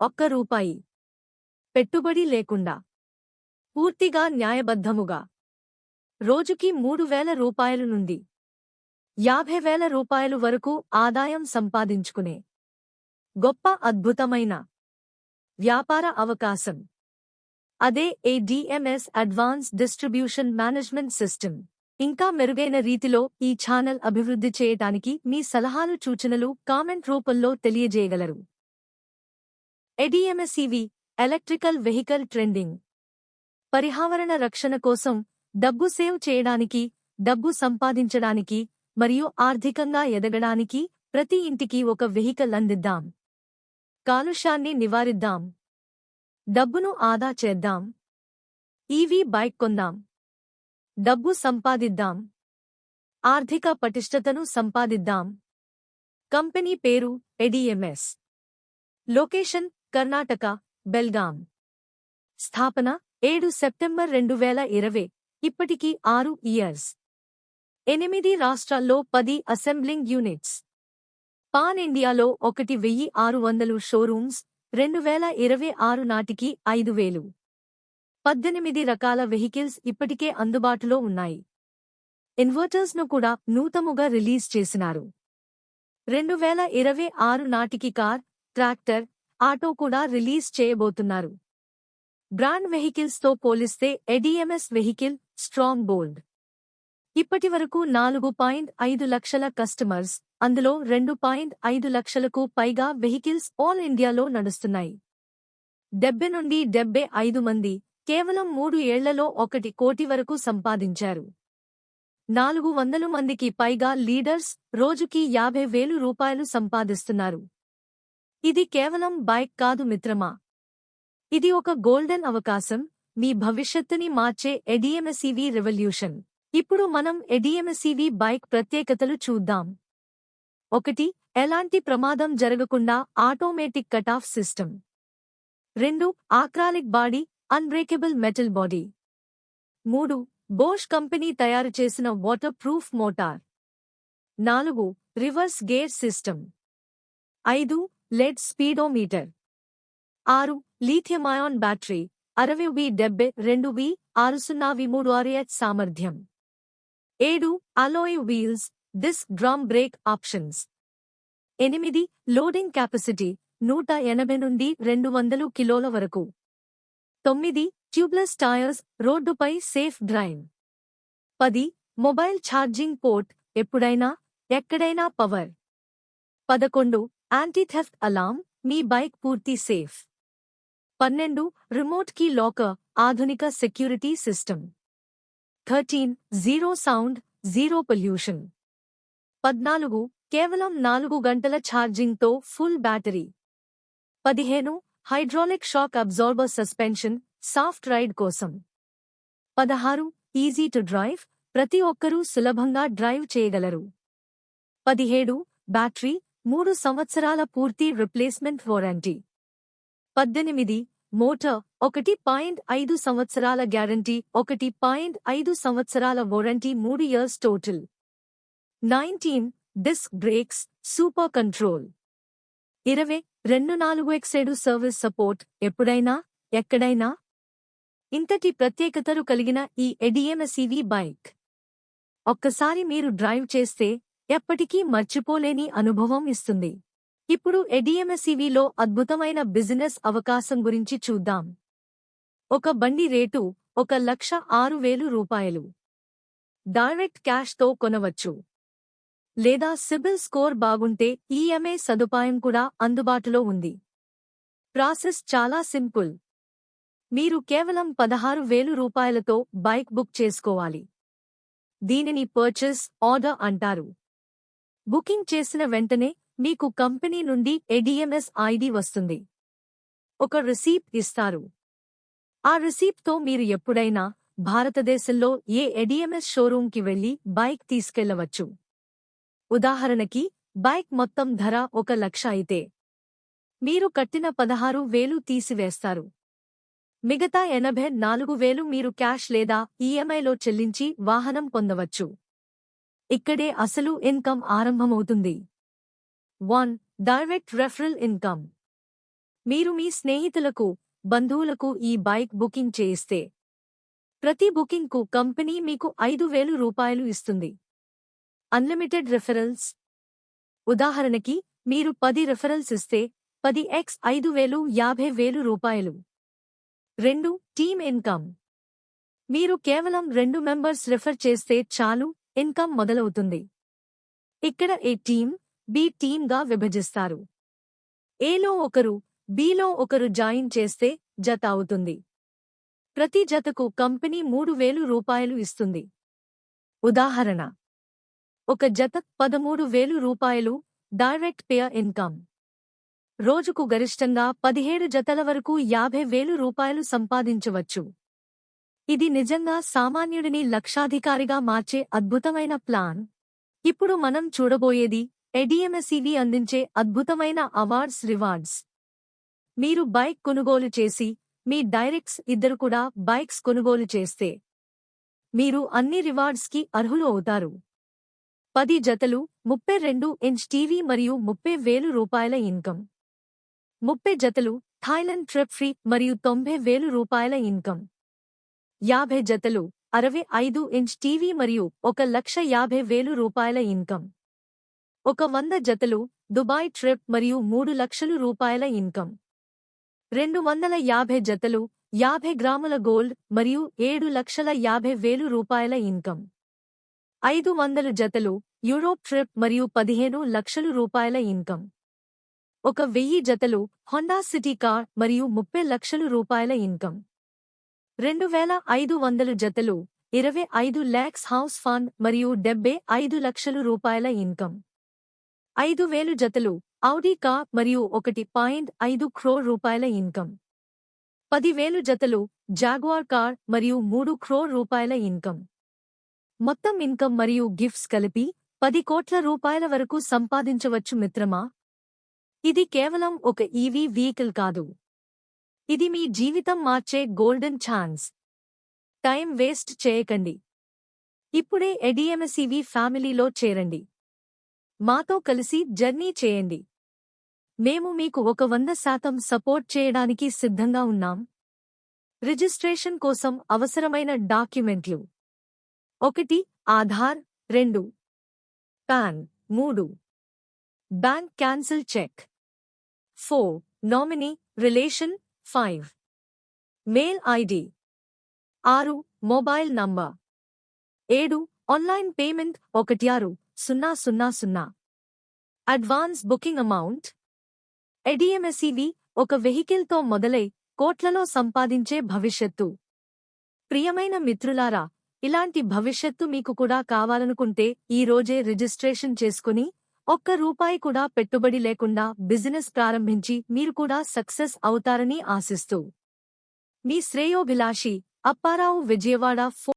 ఒక్క రూపాయి. పెట్టుబడి లేకుండా. పూర్తిగా న్యాయబద్ధముగా. రోజుకి మూడు వేల రూపాయలు నుండి యాభై వేల రూపాయలు వరకు ఆదాయం సంపాదించుకునే గొప్ప అద్భుతమైన వ్యాపార అవకాశం. అదే ADMS advance distribution management system ఇంకా మెరుగైన రీతిలో ఈ ఛానల్ అభివృద్ధి చేయటానికి మీ సలహాలు సూచనలు కామెంట్ రూపంలో తెలియజేయగలరు. ఎడిఎంఎస్ఈవి ఎలక్ట్రికల్ వెహికల్ ట్రెండింగ్ పర్యావరణ రక్షణ కోసం డబ్బు సేవ్ చేయడానికి డబ్బు సంపాదించడానికి మరియు ఆర్థికంగా ఎదగడానికి ప్రతి ఇంటికి ఒక వెహికల్ అందిద్దాం. కాలుష్యాన్ని నివారిద్దాం. డబ్బును ఆదా చేద్దాం. ఈవీ బైక్ కొందాం. డబ్బు సంపాదిద్దాం. ఆర్థిక పటిష్టతను సంపాదిద్దాం. కంపెనీ పేరు ఎడిఎంఎస్ లొకేషన్ కర్ణాటక బెల్గాం. స్థాపన ఏడు సెప్టెంబర్ రెండు వేల ఇరవై ఇప్పటికీ ఆరు ఇయర్స్. ఎనిమిది రాష్ట్రాల్లో పది అసెంబ్లింగ్ యూనిట్స్. పాన్ ఇండియాలో ఒకటి వెయ్యి ఆరు వందలు షోరూమ్స్ రెండు వేల ఇరవై ఆరు నాటికి ఐదు వేలు. పద్దెనిమిది రకాల వెహికల్స్ ఇప్పటికే అందుబాటులో ఉన్నాయి. ఇన్వర్టర్స్ను కూడా నూతముగా రిలీజ్ చేసినారు. రెండు వేల ఇరవై ఆరు నాటికి కార్ ట్రాక్టర్ ఆటో కూడా రిలీజ్ చేయబోతున్నారు. బ్రాండ్ వెహికల్స్తో పోలిస్తే ఎడిఎంఎస్ వెహికల్ స్ట్రాంగ్ బోల్డ్. ఇప్పటివరకు నాలుగు పాయింట్ ఐదు లక్షల కస్టమర్స్ అందులో రెండు పాయింట్ ఐదు లక్షలకు పైగా వెహికల్స్ ఆల్ ఇండియాలో నడుస్తున్నాయి. డెబ్బె నుండి డెబ్బై ఐదు మంది కేవలం మూడు ఏళ్ళలో ఒకటి కోటి వరకు సంపాదించారు. నాలుగు వందలు మందికి పైగా లీడర్స్ రోజుకి యాభై వేలు రూపాయలు సంపాదిస్తున్నారు. ఇది కేవలం బైక్ కాదు మిత్రమా? ఇది ఒక గోల్డెన్ అవకాశం. మీ భవిష్యత్తుని మార్చే ఎడిఎంఎస్ఈవి రెవల్యూషన్ ఇప్పుడు మనం ఎడిఎంఎస్ఈవి బైక్ ప్రత్యేకతలు చూద్దాం. ఒకటి ఎలాంటి ప్రమాదం జరగకుండా ఆటోమేటిక్ కటాఫ్ సిస్టమ్. రెండు acrylic body unbreakable metal body మూడు బోష్ కంపెనీ తయారు చేసిన వాటర్ ప్రూఫ్ మోటార్ నాలుగు రివర్స్ గేర్ సిస్టమ్. ఐదు లెడ్ స్పీడోమీటర్. ఆరు లీథియమాయాన్ బ్యాటరీ అరవై వి డెబ్బై రెండు వి ఆరు సున్నా వి మూడు ఆర్ఎచ్ సామర్థ్యం. ఏడు alloy wheels disc drum brake options. ఎనిమిది లోడింగ్ కెపాసిటీ నూట ఎనభై నుండి రెండు వందలు కిలోల వరకు. తొమ్మిది ట్యూబ్లెస్ టైర్స్ రోడ్డుపై సేఫ్ డ్రైవ్. పది మొబైల్ ఛార్జింగ్ పోర్ట్ ఎప్పుడైనా ఎక్కడైనా పవర్. పదకొండు యాంటీథెఫ్ట్ అలాం మీ బైక్ పూర్తి సేఫ్. పన్నెండు రిమోట్ కీ లాకర్ ఆధునిక security system. Thirteen zero sound zero pollution. పద్నాలుగు కేవలం నాలుగు గంటల ఛార్జింగ్తో ఫుల్ బ్యాటరీ. పదిహేను hydraulic shock absorber suspension soft ride కోసం. పదహారు ఈజీ టు డ్రైవ్ ప్రతి ఒక్కరూ సులభంగా డ్రైవ్ చేయగలరు. పదిహేడు బ్యాటరీ మూడు సంవత్సరాల పూర్తి రిప్లేస్మెంట్ వారంటీ పద్దెనిమిది మోటార్ ఒకటి పాయింట్ ఐదు సంవత్సరాల గ్యారంటీ ఒకటి పాయింట్ ఐదు సంవత్సరాల వారంటీ మూడు years total nineteen disc brakes super control ఇరవై రెండు నాలుగు ఎక్సైడు సర్వీస్ సపోర్ట్ ఎప్పుడైనా ఎక్కడైనా? ఇంతటి ప్రత్యేకతలు కలిగిన ఈ ఎడిఎంఎస్ఈవి బైక్ ఒక్కసారి మీరు డ్రైవ్ చేస్తే ఎప్పటికీ మర్చిపోలేని అనుభవం ఇస్తుంది. ఇప్పుడు ఎడిఎంఎస్ఈవిలో అద్భుతమైన బిజినెస్ అవకాశం గురించి చూద్దాం. ఒక బండి రేటు ఒక లక్ష ఆరు వేలు రూపాయలు. డైరెక్ట్ క్యాష్తో కొనవచ్చు. లేదా సిబిల్ స్కోర్ బాగుంటే ఈఎంఐ సదుపాయం కూడా అందుబాటులో ఉంది. ప్రాసెస్ చాలా సింపుల్. మీరు కేవలం పదహారు వేలు రూపాయలతో బైక్ బుక్ చేసుకోవాలి. దీనిని పర్చేస్ ఆర్డర్ అంటారు. బుకింగ్ చేసిన వెంటనే మీకు కంపెనీ నుండి ఎడిఎంఎస్ ఐడి వస్తుంది. ఒక రిసీప్ట్ ఇస్తారు. ఆ రిసీప్ట్తో మీరు ఎప్పుడైనా భారతదేశంలో ఏ ఎడిఎంఎస్ షోరూంకి వెళ్ళి బైక్ తీసుకెళ్ళవచ్చు. ఉదాహరణకి బైక్ మొత్తం ధర ఒక లక్ష అయితే మీరు కట్టిన పదహారు వేలు తీసివేస్తారు. మిగతా ఎనభై నాలుగు వేలు మీరు క్యాష్ లేదా ఈఎంఐలో చెల్లించి వాహనం పొందవచ్చు. ఇక్కడే అసలు income ఆరంభమవుతుంది. One direct referral income. మీరు మీ స్నేహితులకు బంధువులకు ఈ బైక్ బుకింగ్ చేయిస్తే ప్రతి బుకింగ్కు కంపెనీ మీకు ఐదు వేలు రూపాయలు ఇస్తుంది. Unlimited referrals. ఉదాహరణకి మీరు పది రెఫరల్స్ ఇస్తే పది ఎక్స్ ఐదు వేలు యాభై వేలు రూపాయలు. రెండు టీమ్ ఇన్కమ్. మీరు కేవలం రెండు మెంబర్స్ రెఫర్ చేస్తే చాలు ఇన్కమ్ మొదలవుతుంది. ఇక్కడ ఏ టీం బి టీంగా విభజిస్తారు. ఏలో ఒకరు బిలో ఒకరు జాయిన్ చేస్తే జత అవుతుంది. ప్రతి జతకు కంపెనీ మూడు వేలు రూపాయలు ఇస్తుంది. ఉదాహరణ ఒక జత పదమూడు వేలు రూపాయలు డైరెక్ట్ పే ఇన్కమ్. రోజుకు గరిష్టంగా పదిహేడు జతల వరకు యాభై వేలు రూపాయలు సంపాదించవచ్చు. ఇది నిజంగా సామాన్యుడిని లక్షాధికారిగా మార్చే అద్భుతమైన ప్లాన్. ఇప్పుడు మనం చూడబోయేది ఎడిఎంఎస్ఈవి అందించే అద్భుతమైన అవార్డ్స్ రివార్డ్స్. మీరు బైక్ కొనుగోలు చేసి మీ డైరెక్ట్స్ ఇద్దరు కూడా బైక్స్ కొనుగోలు చేస్తే మీరు అన్ని రివార్డ్స్కి అర్హులు అవుతారు. పది జతలు ముప్పై రెండు ఇంచ్ టీవీ మరియు ముప్పై వేలు రూపాయల ఇన్కమ్. ముప్పై జతలు థాయిలాండ్ ట్రిప్ ఫ్రీ మరియు తొంభై వేలు రూపాయల ఇన్కమ్. యాభై జతలు అరవై ఐదు ఇంచ్ టీవీ మరియు ఒక లక్ష యాభై వేలు రూపాయల ఇన్కమ్. ఒక వంద జతలు దుబాయ్ ట్రిప్ మరియు మూడు లక్షలు రూపాయల ఇన్కమ్. రెండు వందల యాభై జతలు యాభై గ్రాముల గోల్డ్ మరియు ఏడు లక్షల యాభై వేలు రూపాయల ఇన్కమ్. ఐదు వందలు జతలు యూరోప్ ట్రిప్ మరియు పదిహేను లక్షలు రూపాయల ఇన్కమ్. ఒక వెయ్యి జతలు హొండా సిటీ కార్ మరియు ముప్పై లక్షలు రూపాయల ఇన్కమ్. రెండు వేల ఐదు వందలు జతలు ఇరవై ఐదు ల్యాక్స్ హౌస్ ఫండ్ మరియు డెబ్బై ఐదు లక్షలు రూపాయల ఇన్కమ్ ఐదు వేలు జతలు ఔడీ కార్ మరియు ఒకటి పాయింట్ ఐదు క్రోర్ రూపాయల ఇన్కమ్ పదివేలు జతలు జాగ్వార్ కార్ మరియు మూడు క్రోర్ రూపాయల ఇన్కమ్ మొత్తం ఇన్కమ్ మరియు గిఫ్ట్స్ కలిపి పది కోట్ల రూపాయల వరకు సంపాదించవచ్చు మిత్రమా? ఇది కేవలం ఒక ఈవీ వెహికల్ కాదు. ఇది మీ జీవితం మార్చే గోల్డెన్ ఛాన్స్ టైం వేస్ట్ చేయకండి. ఇప్పుడే ఎడిఎంఎస్ఈవి ఫ్యామిలీలో చేరండి. మాతో కలిసి జర్నీ చేయండి. మేము మీకు ఒక వంద శాతం సపోర్ట్ చేయడానికి సిద్ధంగా ఉన్నాం. రిజిస్ట్రేషన్ కోసం అవసరమైన డాక్యుమెంట్లు. ఒకటి ఆధార్. రెండు పాన్. మూడు bank cancel cheque. Four nominee relation. Five. Mail ID. ఆరు మొబైల్ నంబర్. ఏడు ఆన్లైన్ పేమెంట్ ఒకటి ఆరు సున్నా సున్నా సున్నా. Advance booking amount. ఎడిఎంఎస్ఈవి ఒక వెహికల్తో మొదలై కోట్లలో సంపాదించే భవిష్యత్తు. ప్రియమైన మిత్రులారా ఇలాంటి భవిష్యత్తు మీకు కూడా కావాలనుకుంటే ఈ రోజే రిజిస్ట్రేషన్ చేసుకుని ఒక్క రూపాయి కూడా పెట్టుబడి లేకుండా బిజినెస్ ప్రారంభించి మీరు కూడా సక్సెస్ అవుతారని ఆశిస్తూ. మీ శ్రేయోభిలాషి అప్పారావు విజయవాడ